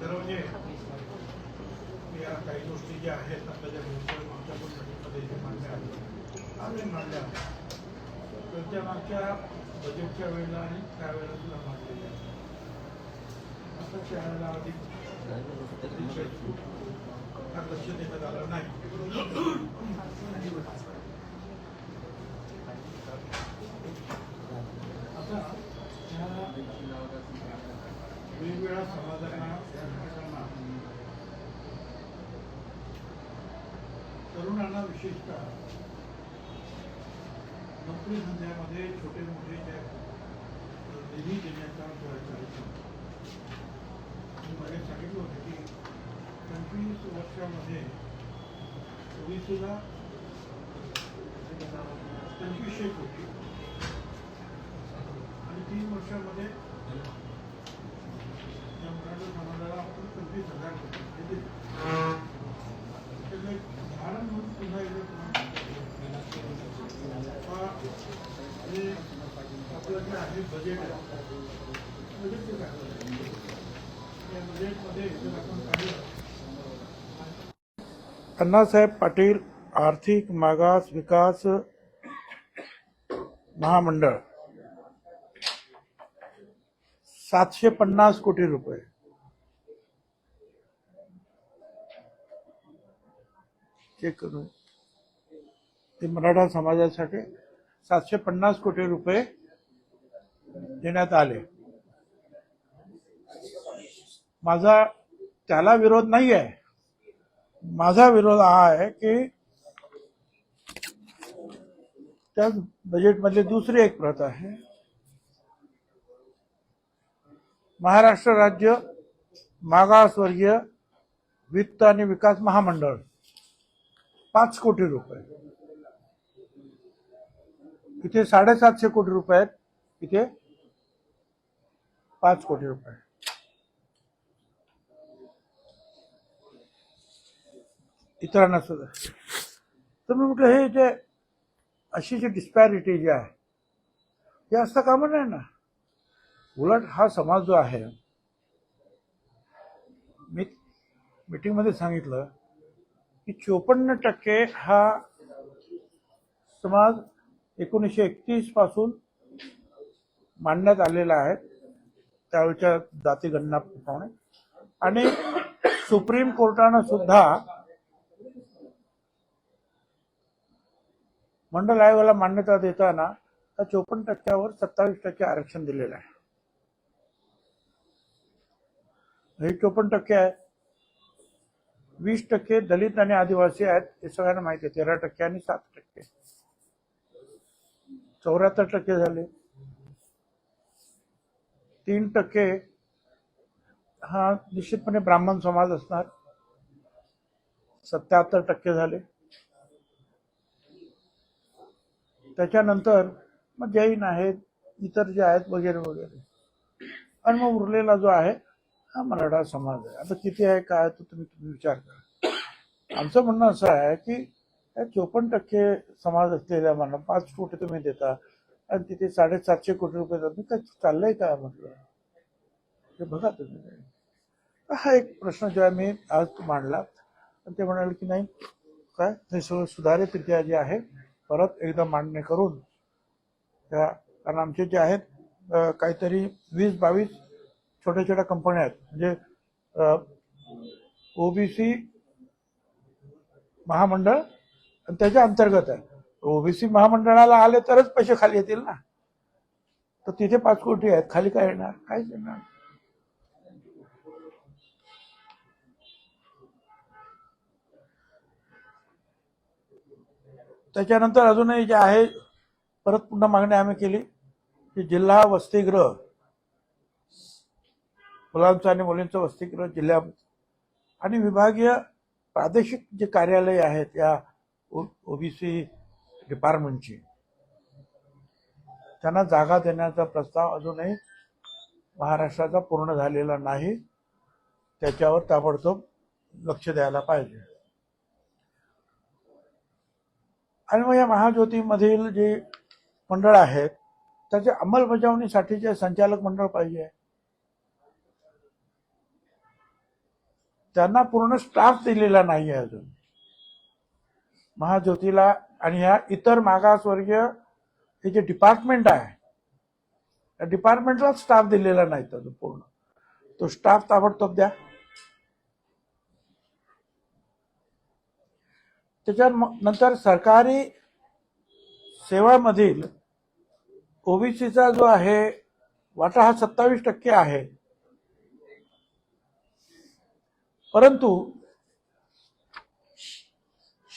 तर म्हणजे या काही गोष्टी ज्या आहेत आपल्या ज्या भविष्य मागच्या पण मांडल्या आहेत आम्ही मांडल्या तर त्या मागच्या बजेटच्या वेळेला आणि त्यावेळेला सुद्धा मांडलेल्या असं आता त्यावेळेला अधिक लक्ष देण्यात आलं नाही आता ह्या वेगवेगळ्या समाजांना तरुणांना विशेषतः नोकरी धंद्यामध्ये छोटे मोठे ज्या निधी देण्याचा कार्यक्रम मी मध्ये सांगितलं होतं की पंचवीस वर्षामध्ये ओबीसीला पंचवीसशे कोटी. आणि तीन वर्षामध्ये अण्णासाहेब पाटील आर्थिक मागास विकास महामंडळ. सातशे पन्नास कोटी रुपये. चेक करून ते मराठा समाजासाठी सातशे पन्नास कोटी रुपये देण्यात आले. माझा त्याला विरोध नाही आहे माझा विरोध हा आहे की त्या बजेटमधली दुसरी एक प्रत आहे. महाराष्ट्र राज्य मागासवर्गीय वित्त आणि विकास महामंडळ. पाच कोटी रुपये. इथे साडेसातशे कोटी रुपये आहेत. इथे पाच कोटी रुपये. इतरांना सुद्धा. तर मी म्हटलं हे जे अशी जी डिस्पॅरिटी जी आहे हे असता कामं नाही ना? उलट हा समाज जो आहे मी मीटिंगमध्ये सांगितलं की चोपन्न टक्के हा समाज एकोणीसशे एकतीसपासून मांडण्यात आलेला आहे त्यावेळच्या जातीगणना प्रमाणे. आणि सुप्रीम कोर्टानं सुद्धा मंडल आयोगाला मान्यता देताना त्या चोपन्न टक्क्यावर सत्तावीस टक्के आरक्षण दिलेलं आहे. हे चोपन्न टक्के आहे. वीस टक्के दलित आणि आदिवासी आहेत हे सगळ्यांना माहिती आहे. तेरा टक्के आणि सात टक्के. चौऱ्याहत्तर टक्के झाले. तीन टक्के हा निश्चितपणे ब्राह्मण समाज असणार. सत्याहत्तर टक्के झाले. त्याच्यानंतर मग जैन आहेत इतर जे आहेत वगैरे वगैरे. आणि मग उरलेला जो आहे हा मराठा समाज आहे. आता किती आहे काय तो तुम्ही तुम्ही विचार करा. आमचं म्हणणं असं आहे की चोपन्न टक्के समाज असलेल्या मला पाच कोटी तुम्ही देता आणि तिथे साडेसातशे कोटी रुपये तुम्ही काय चाललंय काय म्हटलं? ते बघा तुम्ही. हा एक प्रश्न जो आहे मी आज मांडला आणि ते म्हणाले की नाही काय? हे सगळं सुधारितरित्या जे आहे परत एकदा मांडणी करून त्या कारण आमचे जे आहेत काहीतरी वीस बावीस छोट्या छोट्या कंपन्या आहेत. म्हणजे ओबीसी महामंडळ आणि त्याच्या अंतर्गत आहे. ओबीसी महामंडळाला आले तरच पैसे खाली येतील ना. तर तिथे पाच कोटी आहेत. खाली काय येणार? काहीच येणार त्याच्यानंतर अजूनही जे आहे परत पुन्हा मागणी आम्ही केली की जिल्हा वसतिगृह मुलांचं आणि मुलींचं वसतिगृह जिल्ह्यामध्ये आणि विभागीय प्रादेशिक जे कार्यालय आहेत या ओबीसी डिपार्टमेंटची. त्यांना जागा देण्याचा प्रस्ताव अजूनही महाराष्ट्राचा पूर्ण झालेला नाही. त्याच्यावर ताबडतोब लक्ष द्यायला पाहिजे. आणि मग या महाज्योतीमधील जे मंडळ आहेत त्याच्या अंमलबजावणीसाठीचे संचालक मंडळ पाहिजे त्यांना पूर्ण स्टाफ दिलेला नाही आहे अजून. महाज्योतीला आणि ह्या इतर मागासवर्गीय हे जे डिपार्टमेंट आहे त्या डिपार्टमेंटला स्टाफ दिलेला नाही अजून पूर्ण. तो स्टाफ ताबडतोब द्या. त्याच्या नंतर सरकारी सेवामधील ओबीसीचा जो आहे वाटा हा सत्तावीस टक्के आहे. परंतु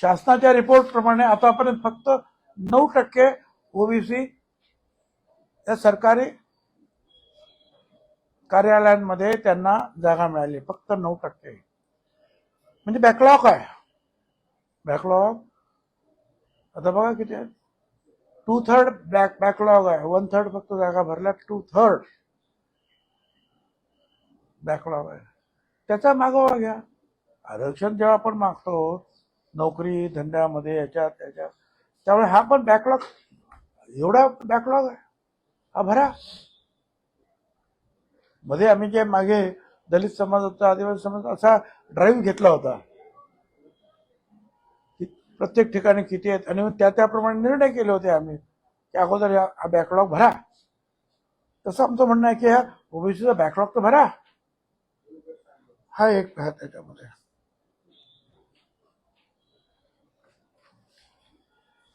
शासनाच्या रिपोर्ट प्रमाणे आतापर्यंत फक्त नऊ टक्के ओबीसी या सरकारी कार्यालयांमध्ये त्यांना जागा मिळाली. फक्त नऊ टक्के. म्हणजे बॅकलॉग आहे. बॅकलॉग आता बघा किती आहे. टू थर्ड बॅक बॅकलॉग आहे. वन थर्ड फक्त जागा भरल्या टू थर्ड बॅकलॉग आहे. त्याचा मागोवा घ्या. आरक्षण जेव्हा आपण मागतो नोकरी धंद्यामध्ये याच्यात त्याच्यात त्यामुळे हा पण बॅकलॉग एवढा बॅकलॉग आहे. हा भरा. मध्ये आम्ही जे मागे दलित समाजाचा आदिवासी समाज असा ड्राईव्ह घेतला होता. की प्रत्येक ठिकाणी किती आहेत आणि मग त्या त्याप्रमाणे निर्णय केले होते आम्ही. की अगोदर या- हा बॅकलॉग भरा. तसं आमचं म्हणणं आहे की ह्या ओबीसीचा बॅकलॉग तर भरा. हा एक भाग त्याच्यामध्ये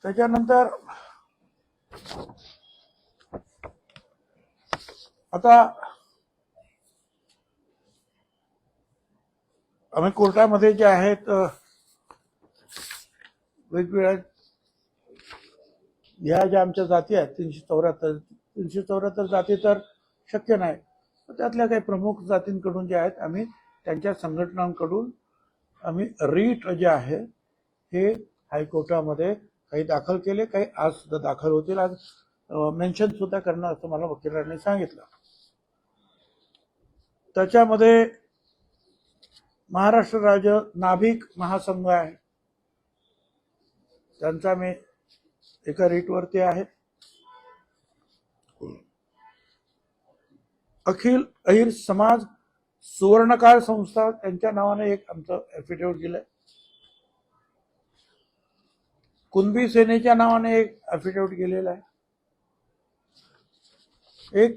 त्याच्यानंतर आता आम्ही कोर्टामध्ये जे आहेत वेगवेगळ्या ह्या ज्या आमच्या जाती आहेत तीनशे चौऱ्याहत्तर तीनशे चौऱ्याहत्तर जाती तर शक्य नाही. त्यातल्या काही प्रमुख जातींकडून जे आहेत आम्ही त्यांच्या संघटनांकडून आम्ही रीट जे आहे हे हायकोर्टामध्ये काही दाखल केले काही आज सुद्धा दाखल होतील. आज मेन्शन सुद्धा करणार असं मला वकिलांनी सांगितलं. त्याच्यामध्ये महाराष्ट्र राज्य नाभिक महासंघ आहे. त्यांचा मी एका रीटवरती आहे. अखिल अहिर समाज सुवर्णकाळ संस्था त्यांच्या नावाने एक आमचं ॲफिडेव्हिट गेलंय कुणबी सेनेच्या नावाने एक ॲफिडेव्हिट गेलेला आहे. एक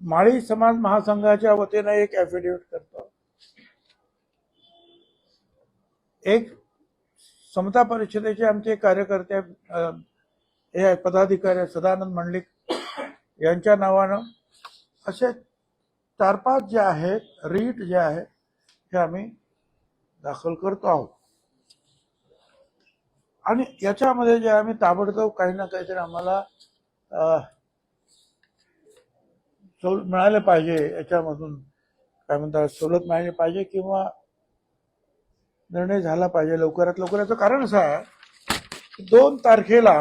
माळी समाज महासंघाच्या वतीने एक ॲफिडेव्हिट करतो. एक समता परिषदेचे आमचे कार्यकर्ते हे पदाधिकारी आहेत, सदानंद मंडलिक यांच्या नावानं असे चार पाच जे आहेत रीट जे आहे हे आम्ही दाखल करतो आहोत. आणि याच्यामध्ये जे आम्ही ताबडतोब काही ना काहीतरी आम्हाला सवलत मिळाले पाहिजे याच्यामधून काय म्हणतात सवलत मिळाली पाहिजे किंवा निर्णय झाला पाहिजे लवकरात लवकर. याचं कारण असं आहे दोन तारखेला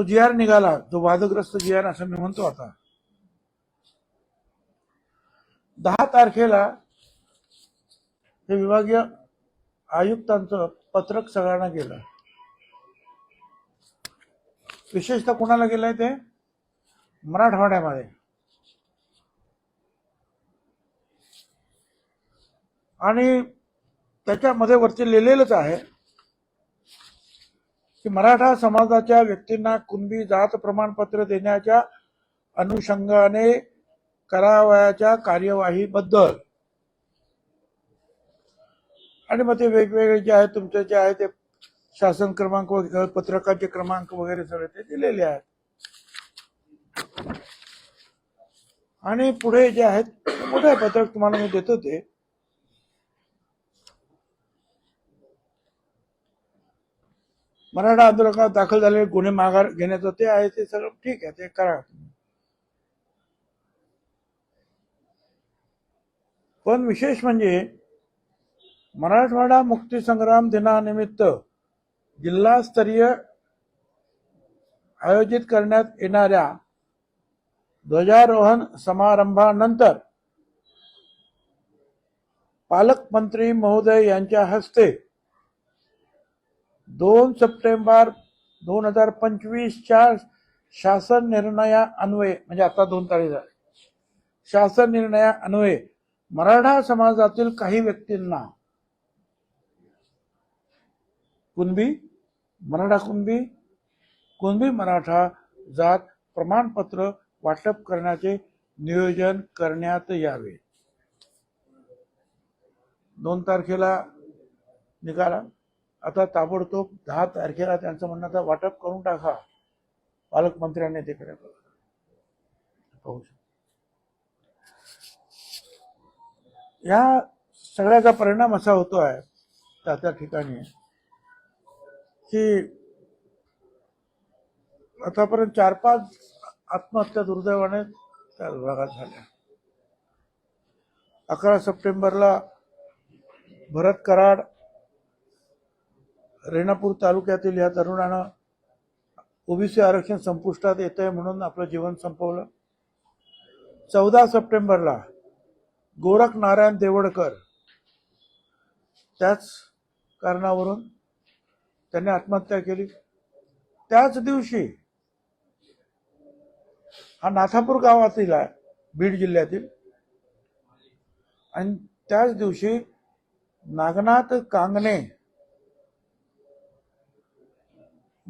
तो जी आर निघाला जो वादग्रस्त जी आर असं मी म्हणतो आता. दहा तारखेला हे विभागीय आयुक्तांचं पत्रक सगळ्यांना गेलं. विशेषतः कोणाला गेलंय ते? मराठवाड्यामध्ये. आणि त्याच्यामध्ये वरती लिहिलेलंच आहे की मराठा समाजाच्या व्यक्तींना कुणबी जात प्रमाणपत्र देण्याच्या अनुषंगाने करावयाच्या कार्यवाहीबद्दल. आणि मग ते वेगवेगळे जे आहे तुमचे जे आहे ते शासन क्रमांक वगैरे पत्रकाचे क्रमांक वगैरे सगळे ते दिलेले आहेत. आणि पुढे जे आहेत मोठे पत्रक तुम्हाला मी देतो ते. मराठा आंदोलनात दाखल झालेले गुन्हे माघार घेण्याचं ते आहे ते सगळं ठीक आहे ते करा. पण विशेष म्हणजे मराठवाडा मुक्तीसंग्राम दिनानिमित्त जिल्हास्तरीय आयोजित करण्यात येणाऱ्या ध्वजारोहण समारंभानंतर पालकमंत्री महोदय यांच्या हस्ते दोन सप्टेंबर दोन हजार पंचवीसच्या शासन निर्णया अन्वये म्हणजे आता दोन तारीख झाले शासन निर्णया अन्वये मराठा समाजातील काही व्यक्तींना कुणबी मराठा कुणबी कुणबी मराठा जात प्रमाणपत्र वाटप करण्याचे नियोजन करण्यात यावे. दोन तारखेला निकाला. आता ताबडतोब दहा तारखेला त्यांचं म्हणणं आता वाटप करून टाका. पालकमंत्र्यांनी तिकडे पाहू शकतो. या सगळ्याचा परिणाम असा होतो आहे त्या त्या ठिकाणी की आतापर्यंत चार पाच आत्महत्या दुर्दैवाने त्या विभागात झाल्या. अकरा सप्टेंबरला भरत कराड रेणापूर तालुक्यातील या तरुणानं ओबीसी आरक्षण संपुष्टात येत आहे म्हणून आपलं जीवन संपवलं. चौदा सप्टेंबरला गोरख नारायण देवडकर त्याच कारणावरून त्यांनी आत्महत्या केली. त्याच दिवशी हा नाथापूर गावातील आहे बीड जिल्ह्यातील. आणि त्याच दिवशी नागनाथ कांगणे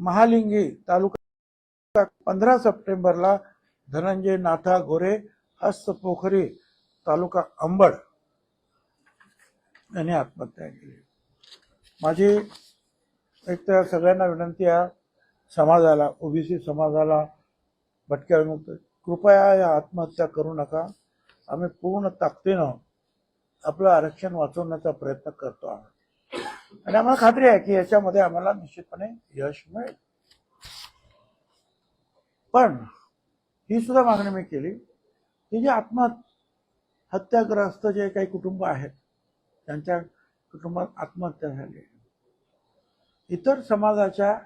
महालिंगी तालुका पंधरा सप्टेंबरला धनंजय नाथा गोरे हस्तपोखरी तालुका अंबड यांनी आत्महत्या केली. माझी एक तर सगळ्यांना विनंती आहे समाजाला ओबीसी समाजाला भटक्या विमुक्त कृपया या आत्महत्या करू नका. आम्ही पूर्ण ताकदीनं आपलं आरक्षण वाचवण्याचा प्रयत्न करतो आहोत. आणि आम्हाला खात्री आहे की याच्यामध्ये आम्हाला निश्चितपणे यश मिळेल. पण ही सुद्धा मागणी मी केली की जे आत्महत्याग्रस्त जे काही कुटुंब आहेत त्यांच्या कुटुंबात आत्महत्या झाली इतर समाजाच्या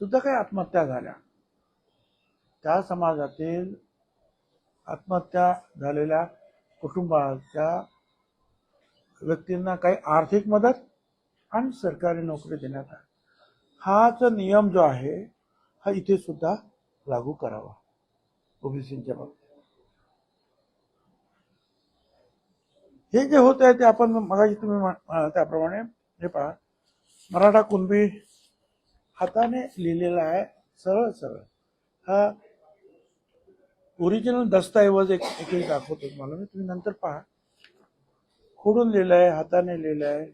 सुद्धा काही आत्महत्या झाल्या. त्या समाजातील आत्महत्या झालेल्या कुटुंबाच्या व्यक्तींना काही आर्थिक मदत आणि सरकारी नोकरी देण्यात आली. हाच नियम जो आहे हा इथे सुद्धा लागू करावा. ओबीसीच्या बाबतीत. हे जे होत आहे ते आपण मगाशी तुम्ही त्याप्रमाणे हे पहा. मराठा कुणबी हाताने लिहिलेला आहे सरळ सरळ. हा ओरिजिनल दस्तऐवज एक एक एक दाखवतो तुम्हाला. मी तुम्ही नंतर पहा. खोडून लिहिलं आहे हाताने लिहिलं आहे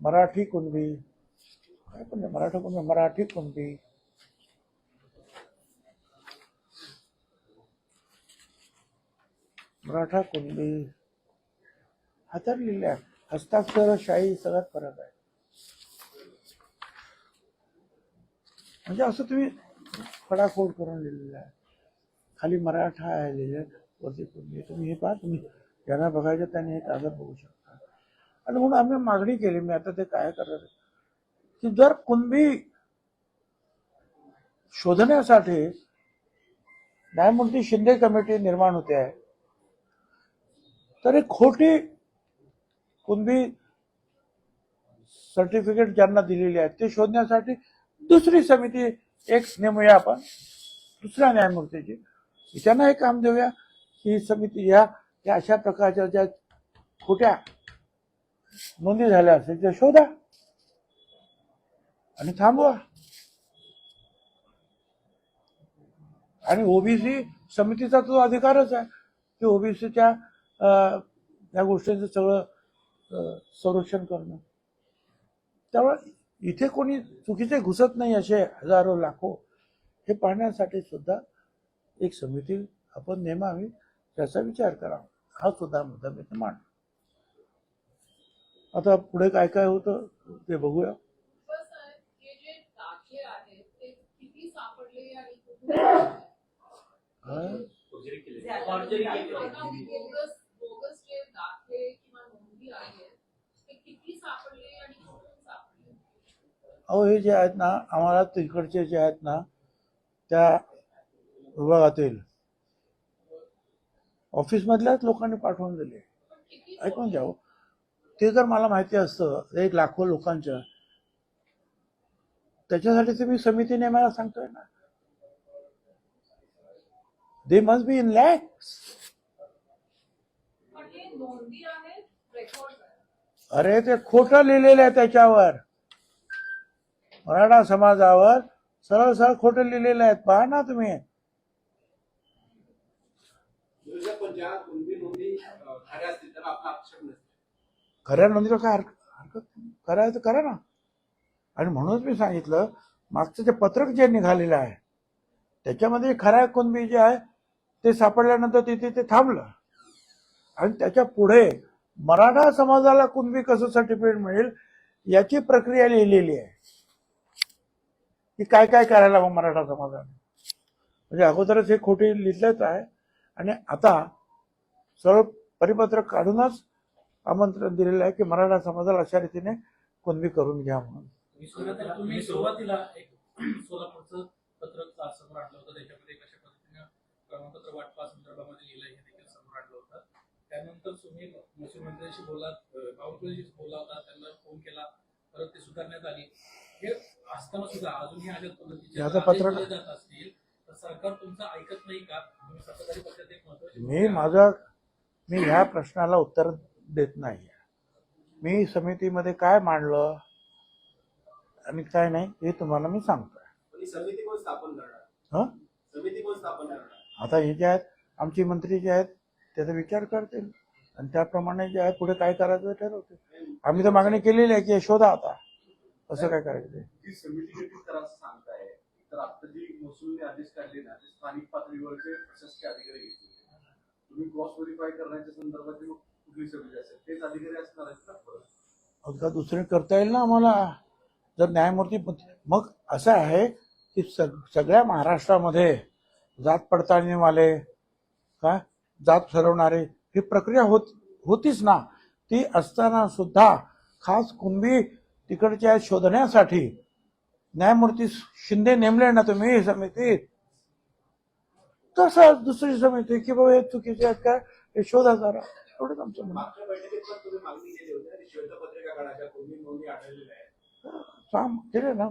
मराठी कुणबी? काय पण नाही, मराठा कुणबी मराठी कुणबी? मराठा कुणबी? हाताने लिहिल्या. हस्ताक्षर शाही सगळ्यात फरक आहे. म्हणजे असं तुम्ही खडाखोड करून लिहिलेलं आहे. खाली मराठा आहे लिहिलं वरती कुणबी तुम्ही हे पहा तुम्ही ज्यांना बघायचं त्यांनी हे कागद बघू शकता. आणि म्हणून आम्ही मागणी केली मी आता ते काय करणार की जर कुणबी शोधण्यासाठी न्यायमूर्ती शिंदे कमिटी निर्माण होते आहे तर एक खोटी कुणबी सर्टिफिकेट ज्यांना दिलेली आहे ते शोधण्यासाठी दुसरी समिती एक नेमूया आपण. दुसऱ्या न्यायमूर्तीची त्यांना हे काम देऊया. ही समिती या या अशा प्रकारच्या ज्या खोट्या नोंदी झाल्या असेल त्या शोधा. आणि थांबवा. आणि ओबीसी समितीचा तो अधिकारच आहे. की ओबीसीच्या या गोष्टींचं सगळं संरक्षण करणं. त्यामुळे इथे कोणी चुकीचे घुसत नाही असे हजारो लाखो हे पाहण्यासाठी सुद्धा एक समिती आपण नेमावी त्याचा विचार करावा. हा सुद्धा मुद्दा मी मांडतो. आता पुढे काय काय होतं ते बघूया. बस आहे. हे जे दाखले आहेत ते किती सापडले अहो हे जे आहेत ना आम्हाला तिकडचे जे आहेत ना त्या विभागातील ऑफिसमधल्याच लोकांनी पाठवून दिले. ऐकून घ्या हो. ते जर मला माहिती असतं एक लाखो लोकांच्या त्याच्यासाठी मी समिती नेमायला सांगतोय ना. They must be in lakhs अरे ते खोटं लिहिलेलं आहे त्याच्यावर. मराठा समाजावर सरळ सरळ खोटं लिहिलेलं आहेत. पहा ना तुम्ही. खऱ्या असतील नोंदीला काय हरकत हरकत करायचं करा ना. आणि म्हणूनच मी सांगितलं मागचं जे पत्रक जे निघालेलं आहे त्याच्यामध्ये खऱ्या कुणबी जे आहे ते सापडल्यानंतर तिथे ते थांबलं. आणि त्याच्या पुढे मराठा समाजाला कुणबी कसं सर्टिफिकेट मिळेल याची प्रक्रिया लिहिलेली आहे. की काय काय करायला हवं मराठा समाजाने? म्हणजे अगोदरच हे खोटे लिहिलेच आहे. आणि आता सरळ परिपत्रक काढूनच आमंत्रण दिलेलं आहे की मराठा समाजाला अशा रीतीने कुणबी करून घ्या म्हणून. सुरुवातीला एक सोलापूरचं पत्रक समोर आणलं होतं. त्याच्यामध्ये कशा प्रमाणपत्र वाटपा संदर्भामध्ये लिहिलं हे देखील समोर आणलं होतं. त्यानंतर तुम्ही महसूल मंत्र्यांशी बावनकुळेशी बोलला होता. त्यांना फोन केला. परत ते सुधारण्यात आली. हे असताना सुद्धा अजूनही अशा पद्धतीचे याचं आदेश पत्रक- दिले जात असतील तर सरकार तुमचं ऐकत नाही का? तुम्ही सत्ताधारी पक्षात एक महत्वाची मी. माझं मी ह्या प्रश्नाला उत्तर देत नाही. मी समितीमध्ये काय मांडलं आणि काय नाही हे तुम्हाला मी सांगतोय. ही समिती कोण स्थापन करणार? हं? समिती कोण स्थापन करणार? आता हे जे आहेत आमची मंत्री जे आहेत त्याचा विचार करतील. आणि त्याप्रमाणे जे आहे पुढे काय करायचं ते ठरवतील. आम्ही तर मागणी केलेली आहे की हे शोधा आता. असं काय करायचं. जी समिती गठीत सांगताय तर आता जी महसूलने आदेश काढले ना ते स्थानिक पातळीवरचे प्रशासकीय अधिकारी घेतले. तुम्ही क्रॉस व्हेरीफाय करण्याच्या संदर्भात मग कुठली समिती असेल तेच अधिकारी असणार आहेत ना परत? अगदा दुसरे करता येईल ना आम्हाला. जर न्यायमूर्ती मग असं आहे की सग सगळ्या महाराष्ट्रामध्ये जात पडताळणीवाले काय जात ठरवणारे ही प्रक्रिया होत होतीच ना. ती असताना सुद्धा खास कुणबी तिकडच्या शोधण्यासाठी न्यायमूर्ती शिंदे नेमले ना तुम्ही समितीत तसंच दुसरी समिती की बाबा हे चुकीचे आहेत काय हे शोधा जरा. एवढंच आमचं म्हणणं. केली ना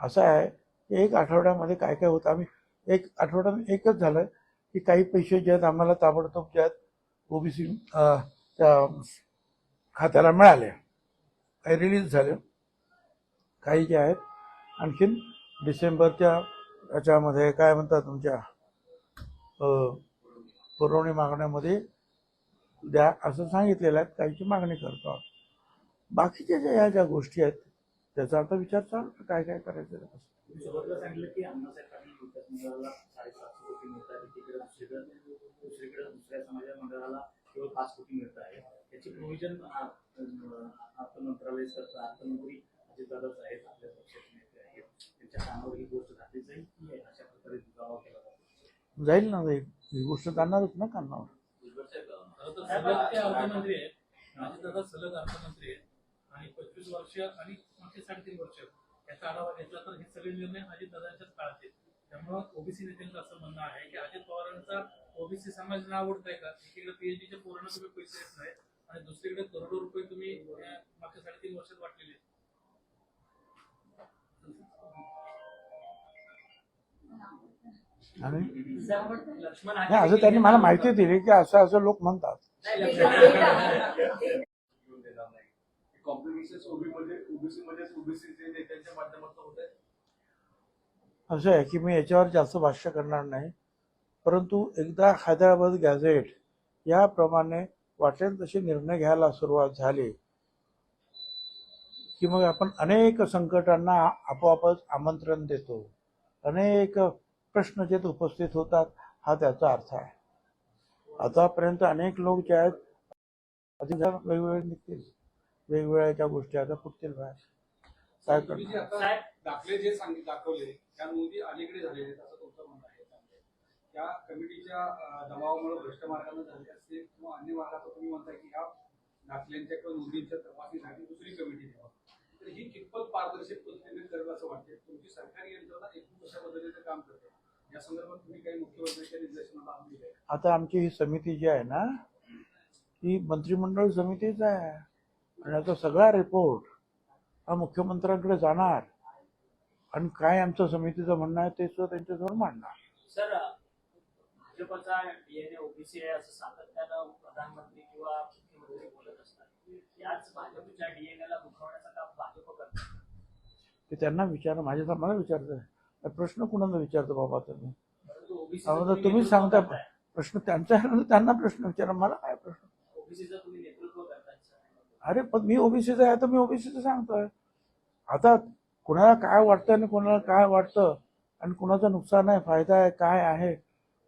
असं आहे की? एक आठवड्यामध्ये काय काय होतं? आम्ही एक आठवड्यात एकच झालं की काही पैसे जे आहेत आम्हाला ताबडतोब जे आहेत ओबीसी त्या खात्याला मिळाले काही रिलीज झाले काही जे आहेत आणखीन डिसेंबरच्या याच्यामध्ये काय म्हणतात तुमच्या पुरवणी मागण्यामध्ये द्या असं सांगितलेलं आहे काहीची मागणी करतो आहोत. बाकीच्या ज्या ह्या ज्या गोष्टी आहेत त्याचा आता विचार चालू काय काय करायचं कसं. दुसरीकडे दुसरीकडे दुसऱ्या समाजा मंडळाला केवळ पाच कोटी मिळत आहे त्याची प्रोव्हिजन अर्थमंत्रालय सरकार अर्थमंत्री अजितदादाच आहेत आपल्या पक्षाचे नेते आहेत. त्यांच्या कानावर ही गोष्ट घातली जाईल की अशा प्रकारे दुरावा केला जातो. जाईल ना जाईल. ही गोष्ट जाणारच ना कानावर ते अर्थमंत्री आहेत. अजितदादा सलग अर्थमंत्री आहेत. आणि पंचवीस वर्ष आणि मागचे साडेतीन वर्ष याचा आढावा घेतला तर हे सगळे निर्णय अजितदादांच्याच काळात आहेत त्यामुळं ओबीसी नेत्यांचं असं म्हणणं आहे की अजित पवारांचा ओबीसी समाज ना आवडताय का? एकीकडे पीएचडीच्या पोरांना तुम्ही पैसे देत नाही आणि दुसरीकडे करोडो रुपये तुम्ही मागच्या साडेतीन वर्षात वाटलेले आहेत. आणि? असं त्यांनी मला माहिती दिली की असं असं लोक म्हणतात. कॉम्प्लिकेशन ओबी मध्ये ओबीसी मध्ये ओबीसी नेत्यांच्या माध्यमातून होत आहे असं आहे की मी याच्यावर जास्त भाष्य करणार नाही. परंतु एकदा हैदराबाद गॅझेट याप्रमाणे वाटेल तसे निर्णय घ्यायला सुरुवात झाली की मग आपण अनेक संकटांना आपोआपच आमंत्रण देतो. अनेक प्रश्न जे उपस्थित होतात हा त्याचा अर्थ आहे. आतापर्यंत अनेक लोक जे आहेत अधिक वेगवेगळे निघतील. वेगवेगळ्या ज्या गोष्टी आता फुटतील बाहेर. काय करणार? दाखले जे सांग दाखवले त्या नोंदी अलीकडे झालेले आहेत असं तुमचं म्हणणं आहे. त्या कमिटीच्या दबावामुळे भ्रष्ट मार्गाने झाले असते किंवा अन्य मार्गाचा तुम्ही म्हणताय की ह्या दाखल्यांच्या किंवा नोंदींच्या तपासणीसाठी दुसरी कमिटी द्यावा तर ही कितपत पारदर्शक पद्धतीने करेल असं वाटते तुमची सरकारी यंत्रणा एकूण कशा पद्धतीचं काम करते? या संदर्भात तुम्ही काही मुख्यमंत्र्यांच्या निर्देशनाला दिले आता आमची ही समिती जी आहे ना ही मंत्रिमंडळ समितीच आहे. आणि आता सगळा रिपोर्ट हा मुख्यमंत्र्यांकडे जाणार. आणि काय आमचं समितीचं म्हणणं आहे ते सुद्धा त्यांच्यासमोर मांडणार. सर भाजपचा डीएनए ओबीसी आहे असं सातत्यानं प्रधानमंत्री किंवा मुख्यमंत्री बोलत असतात. याच भाजपच्या दुखवण्याचं काम भाजप करतात ते त्यांना विचार माझ्या मला विचारतं प्रश्न कुणाला विचारतो बाबा तुम्ही? तुम्ही सांगता प्रश्न त्यांचा त्यांना प्रश्न विचारा. मला काय प्रश्न? अरे पण मी ओबीसीचा आहे तर मी ओबीसीचं सांगतोय. आता कुणाला काय वाटतं आणि कोणाला काय वाटतं आणि कुणाचं नुकसान आहे फायदा आहे काय आहे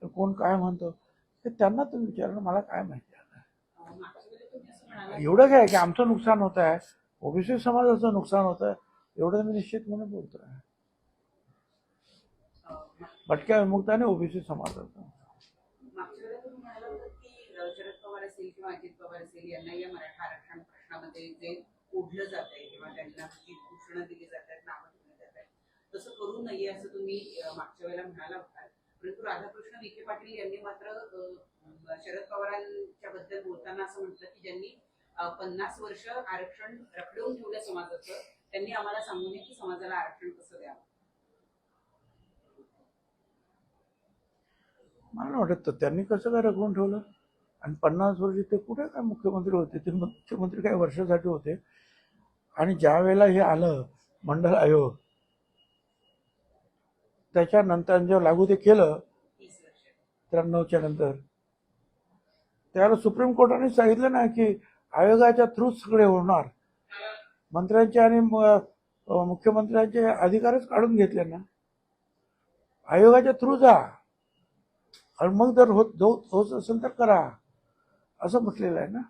कोण काय म्हणतो ते त्यांना तुम्ही विचारणं मला काय माहिती आहे. एवढं काय की आमचं नुकसान होत आहे ओबीसी समाजाचं नुकसान होत आहे एवढं मी निश्चितपणे बोलतोय भटक्या विमुक्त आणि ओबीसी समाजाचं. मागच्या शरद पवार असेल किंवा अजित पवार असेल यांना या मराठा आरक्षण प्रश्नामध्ये जे ओढलं जात आहे किंवा त्यांना उष्ण दिली जात आहेत नावं दिली जात आहेत तसं करू नये असं तुम्ही मागच्या वेळेला म्हणाला होता. परंतु राधाकृष्ण विखे पाटील यांनी मात्र शरद पवारांच्या बद्दल बोलताना असं म्हटलं की ज्यांनी पन्नास वर्ष आरक्षण रखडवून ठेवलं समाजाचं त्यांनी आम्हाला सांगू नये की समाजाला आरक्षण कसं द्यावं. मला वाटत तर त्यांनी कसं काय रखवून ठेवलं? आणि पन्नास वर्षी ते कुठे काय मुख्यमंत्री होते? ते मुख्यमंत्री काही वर्षासाठी होते. आणि ज्या वेळेला हे आलं मंडल आयोग त्याच्यानंतर जेव्हा लागू ते केलं त्र्याण्णवच्या नंतर त्याला सुप्रीम कोर्टाने सांगितलं ना की आयोगाच्या थ्रू सगळे होणार. मंत्र्यांचे आणि मुख्यमंत्र्यांचे अधिकारच काढून घेतले ना. आयोगाच्या थ्रू जा. आणि मग जर होत होत असेल तर करा. असं म्हटलेलं आहे ना?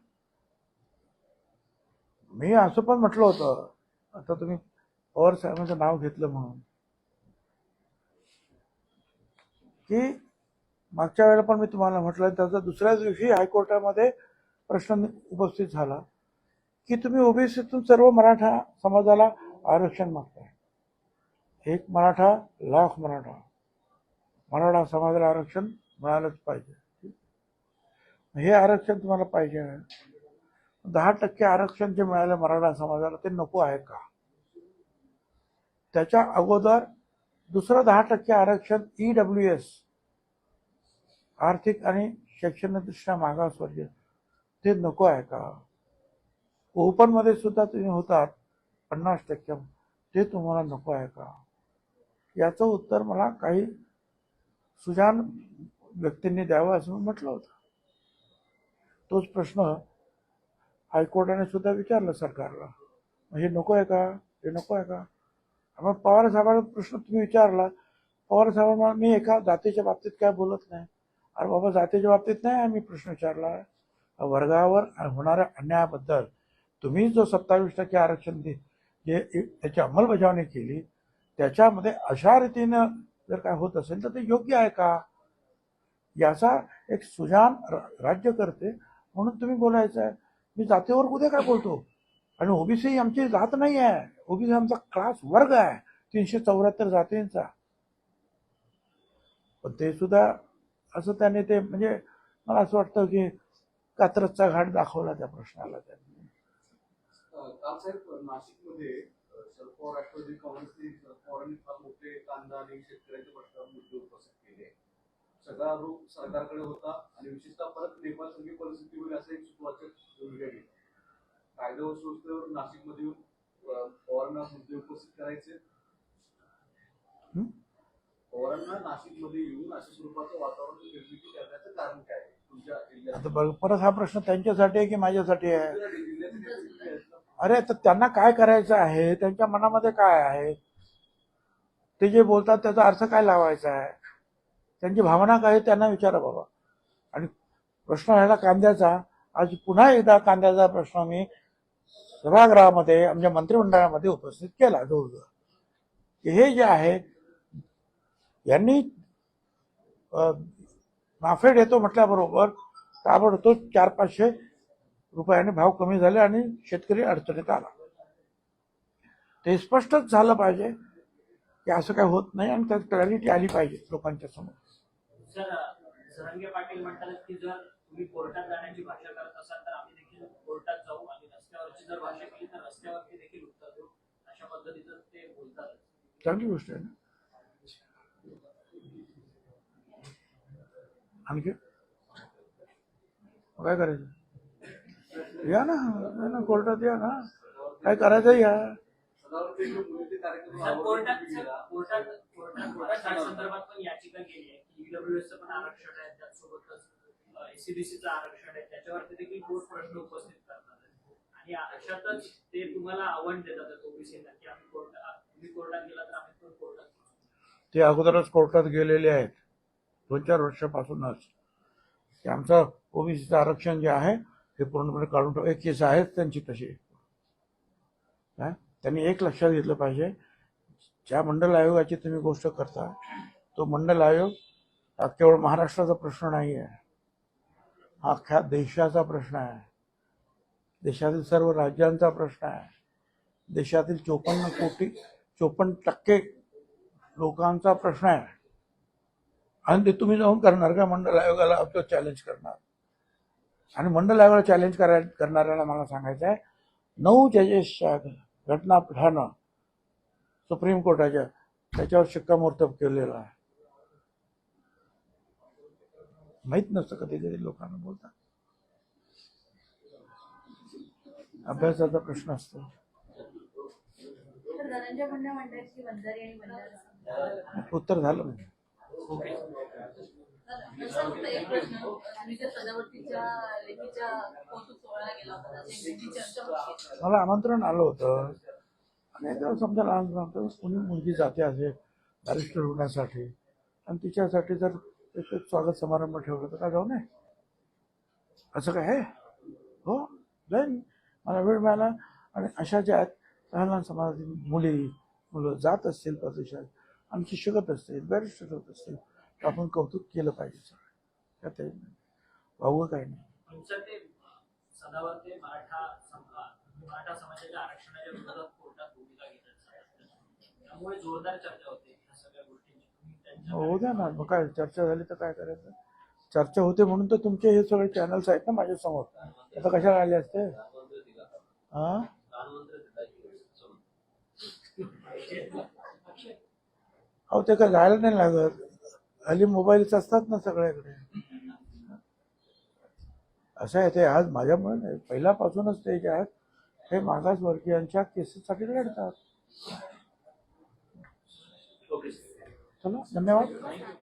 मी असं पण म्हटलं होतं. आता तुम्ही पवार साहेबांचं नाव घेतलं म्हणून. की मागच्या वेळेला पण मी तुम्हाला म्हटलं त्याचा दुसऱ्याच दिवशी हायकोर्टामध्ये प्रश्न उपस्थित झाला की तुम्ही ओबीसीतून सर्व मराठा समाजाला आरक्षण मागताय. एक मराठा लाख मराठा. मराठा समाजाला आरक्षण मिळालंच पाहिजे. हे आरक्षण तुम्हाला पाहिजे दहा टक्के आरक्षण जे मिळालं मराठा समाजाला ते नको आहे का? त्याच्या अगोदर दुसरं दहा टक्के आरक्षण ई डब्ल्यू एस आर्थिक आणि शैक्षणिकदृष्ट्या मागासवर्गीय ते नको आहे का? ओपनमध्ये सुद्धा तुम्ही होतात पन्नास टक्के ते तुम्हाला नको आहे का? याचं उत्तर मला काही सुजान व्यक्तींनी द्यावं असं म्हटलं होतं. तोच प्रश्न हायकोर्टाने सुद्धा विचारला सरकारला. मग हे नको आहे का? हे नको आहे का? मग पवार साहेबांना प्रश्न तुम्ही विचारला. पवार साहेबांना मी एका जातीच्या बाबतीत काय बोलत नाही. अरे बाबा जातीच्या बाबतीत नाही आम्ही प्रश्न विचारला. वर्गावर होणाऱ्या अन्यायाबद्दल तुम्ही जो सत्तावीस टक्के आरक्षण दे जे त्याची अंमलबजावणी केली त्याच्यामध्ये अशा रीतीनं जर काय होत असेल तर ते योग्य आहे का? याचा एक सुजान रा- राज्य करते. म्हणून तुम्ही बोलायचं आहे. मी जातीवर उद्या काय बोलतो? आणि ओबीसी आमची जात नाही आहे. ओबीसी आमचा क्लास वर्ग आहे. तीनशे चौऱ्याहत्तर जातींचा. पण ते सुद्धा असं त्याने ते म्हणजे मला असं वाटतं की कात्रजचा घाट दाखवला त्या प्रश्नाला त्यांनी. नाशिकमध्ये शरद पवार राष्ट्रवादी काँग्रेसने शरद पवारांनी फार मोठे कांदा आणि शेतकऱ्यांच्या प्रश्नावर मुद्दे उपस्थित केले. सगळा आरोप सरकारकडे होता आणि विशेषतः परत नेपाळ सारखी परिस्थिती होईल असं एक सुचवाचं भूमिका घेतली कायदा व सुव्यवस्थेवर नाशिकमध्ये येऊन पवारांना मुद्दे उपस्थित करायचे. हं? पवारांना नाशिकमध्ये येऊन अशा स्वरूपाचं वातावरण निर्मिती करण्याचं कारण काय? तुमच्या जिल्ह्यात? परत हा प्रश्न त्यांच्यासाठी आहे की माझ्यासाठी आहे? अरे तर त्यांना काय करायचं आहे? त्यांच्या मनामध्ये काय आहे? ते जे बोलतात त्याचा अर्थ काय लावायचा आहे? त्यांची भावना काय त्यांना विचारा बाबा. आणि प्रश्न राहिला कांद्याचा. आज पुन्हा एकदा कांद्याचा प्रश्न मी सभागृहामध्ये आमच्या मंत्रिमंडळामध्ये उपस्थित केला जवळजवळ की हे जे आहे यांनी नाफेड येतो म्हटल्याबरोबर ताबडतोब चार पाचशे रुपयाने भाव कमी झाले आणि शेतकरी अडचणीत आला. ते स्पष्टच झालं पाहिजे की असं काय होत नाही आणि त्यात क्लॅरिटी आली पाहिजे लोकांच्या समोर. सर झरंगे पाटील म्हणतात की जर तुम्ही कोर्टात जाण्याची भाषा करत असाल तर आम्ही देखील कोर्टात जाऊ आणि रस्त्यावरची जर भाषा केली तर रस्त्यावरती देखील उत्तर देऊ. अशा पद्धतीचं ते बोलतात. चांगली गोष्ट आहे ना? आणखी? काय करायचं? या ना ना कोर्टात या ना. काय करायचं या? कोर्टात कोर्टात कोर्टात संदर्भात पण याचिका केली आहे. ईडब्ल्यूएसचं पण आरक्षण आहे त्यासोबतच एसीबीसीचं आरक्षण आहे. त्याच्यावरती देखील कोर्ट प्रश्न उपस्थित करतात. आणि अशातच ते तुम्हाला आव्हान देतात ओबीसीला की आम्ही कोर्टात तुम्ही कोर्टात गेला तर आम्ही पण कोर्टात ते अगोदरच कोर्टात गेलेले आहेत. दोन चार वर्षापासूनच. की आमचं ओबीसीचं आरक्षण जे आहे हे पूर्णपणे काढून ठेव एक केस आहेत त्यांची तशी. काय त्यांनी एक लक्षात घेतलं पाहिजे. ज्या मंडल आयोगाची तुम्ही गोष्ट करता तो मंडल आयोग हा केवळ महाराष्ट्राचा प्रश्न नाही आहे. हा अख्ख्या देशाचा प्रश्न आहे. देशातील सर्व राज्यांचा प्रश्न आहे. देशातील चोपन्न कोटी चोपन्न टक्के लोकांचा प्रश्न आहे. आणि ते तुम्ही जाऊन करणार का? मंडल आयोगाला तो चॅलेंज करणार. आणि मंडल आयोगाला चॅलेंज कराय करणाऱ्याला मला सांगायचं आहे नऊ जजेसच्या घटनापीठानं सुप्रीम कोर्टाच्या त्याच्यावर शिक्कामोर्तब केलेला आहे. माहीत नसतं कधी कधी लोकांना बोलतात अभ्यासाचा प्रश्न असतो. उत्तर झालं होती. मला आमंत्रण आलं होतं. आणि एकदा समजा लहान लहान कोणी मुलगी जाते असे बॅरिस्टर होण्यासाठी आणि तिच्यासाठी जर एक स्वागत समारंभ ठेवला तर काय जाऊ नये? असं काय आहे? हो? जाईन. मला वेळ मिळाला आणि अशा ज्या आहेत लहान लहान समाजातील मुली मुलं जात असतील प्रदेशात आणखी शिकत असतील बॅरिस्टर होत असतील तर आपण कौतुक केलं पाहिजे सर त्यात काही नाही. वावगं काही नाही. त्यामुळे जोरदार चर्चा होते. होऊ हो द्या ना. मग काय चर्चा झाली तर काय करायचं? चर्चा होते म्हणून तर तुमचे हे सगळे चॅनल्स आहेत ना माझ्यासमोर आता कशाला आले असते? हा अहो ते काय जायला नाही लागत. हल्ली मोबाईलच असतात ना सगळ्याकडे. असं आहे ते. आज माझ्यामुळे नाही. पहिल्यापासूनच ते जे आहेत हे मागासवर्गीयांच्या केसेससाठी लढतात ओके चला धन्यवाद.